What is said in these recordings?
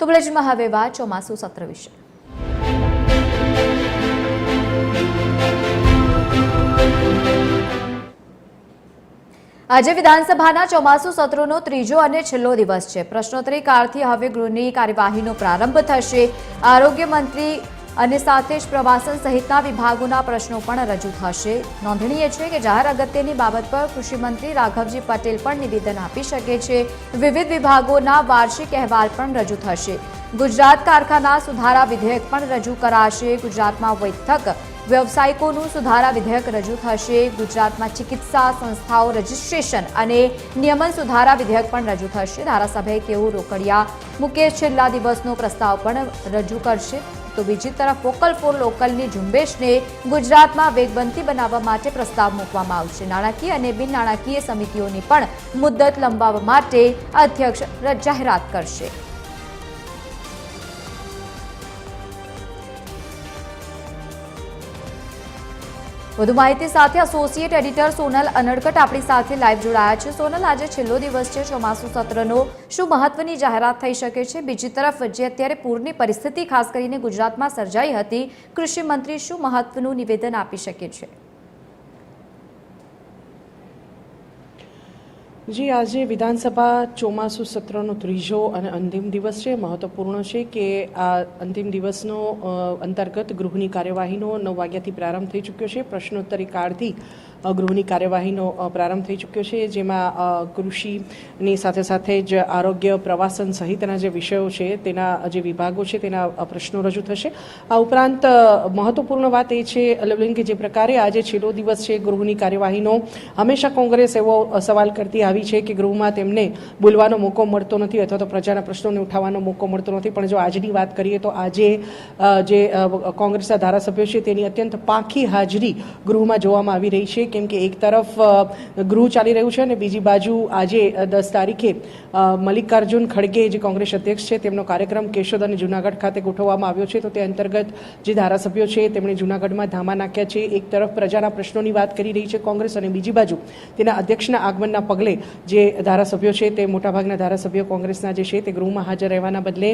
તો બુલેટિનમાં હવે વાત ચોમાસું સત્ર વિશે. આજે વિધાનસભાના ચોમાસુ સત્રનો ત્રીજો અને છેલ્લો દિવસ છે. પ્રશ્નોત્તરી કાળથી હવે ગૃહની કાર્યવાહીનો પ્રારંભ થશે. આરોગ્ય મંત્રી અને સાથે જ પ્રવાસન સહિતના વિભાગોના પ્રશ્નો પણ રજૂ થશે. નોંધનીય છે કે જાહેર અગત્યની બાબત પર કૃષિમંત્રી રાઘવજી પટેલ પણ નિવેદન આપી શકે છે. વિવિધ વિભાગોના વાર્ષિક અહેવાલ પણ રજૂ થશે. ગુજરાત કારખાના સુધારા વિધેયક પણ રજૂ કરાશે. ગુજરાતમાં વૈથક વ્યવસાયિકોનું સુધારા વિધેયક રજૂ થશે. ગુજરાતમાં ચિકિત્સા સંસ્થાઓ રજિસ્ટ્રેશન અને નિયમન સુધારા વિધેયક પણ રજૂ થશે. ધારાસભ્ય કેવું રોકડિયા મુકેશ છેલ્લા દિવસનો પ્રસ્તાવ પણ રજૂ કરશે. તો બીજી તરફ વોકલ ફોર લોકલની ઝુંબેશને ગુજરાતમાં વેગવંતી બનાવવા માટે પ્રસ્તાવ મૂકવામાં આવશે. નાણાકીય અને બિન નાણાકીય સમિતિઓની પણ મુદ્દત લંબાવવા માટે અધ્યક્ષ જાહેરાત કરશે. વધુ માહિતી સાથે એસોસિએટ એડિટર સોનલ અનડકટ આપણી સાથે લાઈવ જોડાયા છે. સોનલ, આજે છેલ્લો દિવસ છે. ચોમાસુ સત્રનો. શું મહત્વની જાહેરાત થઈ શકે છે? બીજી તરફ, જે અત્યારે પૂરની પરિસ્થિતિ, ખાસ કરીને ગુજરાતમાં સર્જાઈ હતી, કૃષિ મંત્રી શું મહત્વનું નિવેદન આપી શકે છે? જી, આજે વિધાનસભા ચોમાસુ સત્રનો ત્રીજો અને અંતિમ દિવસ છે. મહત્વપૂર્ણ છે કે આ અંતિમ દિવસનો અંતર્ગત ગૃહની કાર્યવાહીનો નવ વાગ્યાથી પ્રારંભ થઈ ચૂક્યો છે. પ્રશ્નોત્તરી કાળથી ગૃહની કાર્યવાહીનો પ્રારંભ થઈ ચૂક્યો છે, જેમાં કૃષિની સાથે સાથે જ આરોગ્ય, પ્રવાસન સહિતના જે વિષયો છે, તેના, જે વિભાગો છે, તેના પ્રશ્નો રજૂ થશે. આ ઉપરાંત મહત્વપૂર્ણ વાત એ છે લવલિન કે જે પ્રકારે આજે છેલ્લો દિવસ છે ગૃહની કાર્યવાહીનો, હંમેશા કોંગ્રેસ એવો સવાલ કરતી આવી છે કે ગૃહમાં તેમને બોલવાનો મોકો મળતો નથી અથવા તો પ્રજાના પ્રશ્નોને ઉઠાવવાનો મોકો મળતો નથી. પણ જો આજની વાત કરીએ તો આજે જે કોંગ્રેસના ધારાસભ્યો છે તેની અત્યંત પાંખી હાજરી ગૃહમાં જોવામાં આવી રહી છે કેમ કે એક તરફ ગૃહ ચાલી રહ્યું છે અને બીજી બાજુ આજે દસ તારીખે મલ્લિકાર્જુન ખડગે જે કોંગ્રેસ અધ્યક્ષ છે, તેમનો કાર્યક્રમ કેશોદ અને જૂનાગઢ ખાતે ગોઠવવામાં આવ્યો છે. તો તે અંતર્ગત જે ધારાસભ્યો છે, તેમણે જૂનાગઢમાં ધામા નાખ્યા છે. એક તરફ પ્રજાના પ્રશ્નોની વાત કરી રહી છે કોંગ્રેસ અને બીજી બાજુ તેના અધ્યક્ષના આગમનના પગલે જે ધારાસભ્યો છે, તે મોટાભાગના ધારાસભ્યો કોંગ્રેસના જે છે, તે ગૃહમાં હાજર રહેવાના બદલે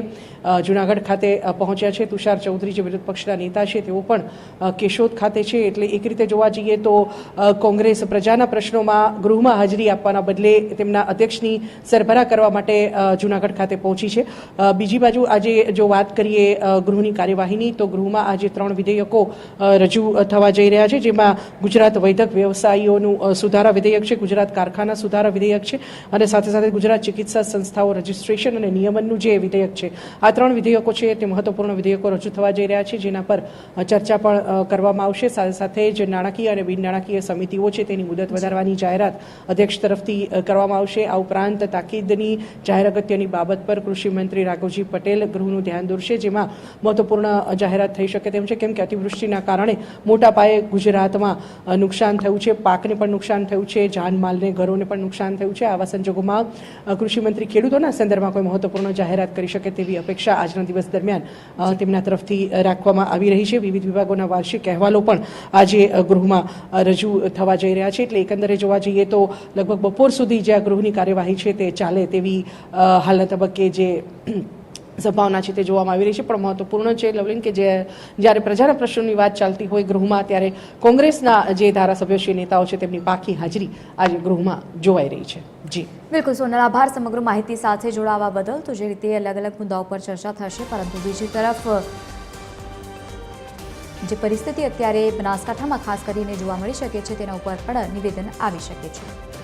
જૂનાગઢ ખાતે પહોંચ્યા છે. તુષાર ચૌધરી જે વિરોધ પક્ષના નેતા છે, તેઓ પણ કેશોદ ખાતે છે. એટલે એક રીતે જોવા જઈએ તો કોંગ્રેસ પ્રજાના પ્રશ્નોમાં ગૃહમાં હાજરી આપવાના બદલે તેમના અધ્યક્ષની સરભરા કરવા માટે જૂનાગઢ ખાતે પહોંચી છે. બીજી બાજુ આજે જો વાત કરીએ ગૃહની કાર્યવાહીની, તો ગૃહમાં આજે ત્રણ વિધેયકો રજૂ થવા જઈ રહ્યા છે. જેમાં ગુજરાત વૈદક વ્યવસાયીઓનું સુધારા વિધેયક છે, ગુજરાત કારખાના સુધારા વિધેયક છે, અને સાથે સાથે ગુજરાત ચિકિત્સા સંસ્થાઓ રજિસ્ટ્રેશન અને નિયમનનું જે વિધેયક છે. આ ત્રણ વિધેયકો છે, તે મહત્વપૂર્ણ વિધેયકો રજૂ થવા જઈ રહ્યા છે, જેના પર ચર્ચા પણ કરવામાં આવશે. સાથે સાથે જ નાણાકીય અને બિન નાણાકીય સમિતિઓ છે, તેની મુદત વધારવાની જાહેરાત અધ્યક્ષ તરફથી કરવામાં આવશે. આ ઉપરાંત તાકીદની જાહેર અગત્યની બાબત પર કૃષિમંત્રી રાઘવજી પટેલ ગૃહનું ધ્યાન દોરશે, જેમાં મહત્વપૂર્ણ જાહેરાત થઈ શકે તેમ છે. કેમ કે અતિવૃષ્ટિના કારણે મોટા પાયે ગુજરાતમાં નુકસાન થયું છે, પાકને પણ નુકસાન થયું છે, જાનમાલને, ઘરોને પણ નુકસાન થયું છે. આવા સંજોગોમાં કૃષિમંત્રી ખેડૂતોના સંદર્ભમાં કોઈ મહત્વપૂર્ણ જાહેરાત કરી શકે તેવી અપેક્ષા આજના દિવસ દરમિયાન તેમના તરફથી રાખવામાં આવી રહી છે. વિવિધ વિભાગોના વાર્ષિક અહેવાલો પણ આજે ગૃહમાં રજૂ થવા જઈ રહ્યા છે એટલે એકંદરે જોવા જઈએ તો લગભગ બપોર સુધી જે આ ગૃહની કાર્યવાહી છે તે ચાલે તેવી હાલના તબક્કે જે સંભાવના છે તે જોવામાં આવી રહી છે. પણ મહત્વપૂર્ણ છે, લવલિન, કે જે જ્યારે પ્રજાના પ્રશ્નોની વાત ચાલતી હોય ગૃહમાં, ત્યારે કોંગ્રેસના જે ધારાસભ્યો છે, નેતાઓ છે, તેમની પાકી હાજરી આજે ગૃહમાં જોવાઈ રહી છે. જી. બિલકુલ, સોનલ, આભાર. સમગ્ર માહિતી સાથે જોડાવા બદલ. તો જે રીતે અલગ અલગ મુદ્દાઓ પર ચર્ચા થશે, પરંતુ બીજી તરફ જે પરિસ્થિતિ અત્યારે બનાસકાંઠામાં ખાસ કરીને જોવા મળી શકે છે, તેના ઉપર પણ નિવેદન આવી શકે છે.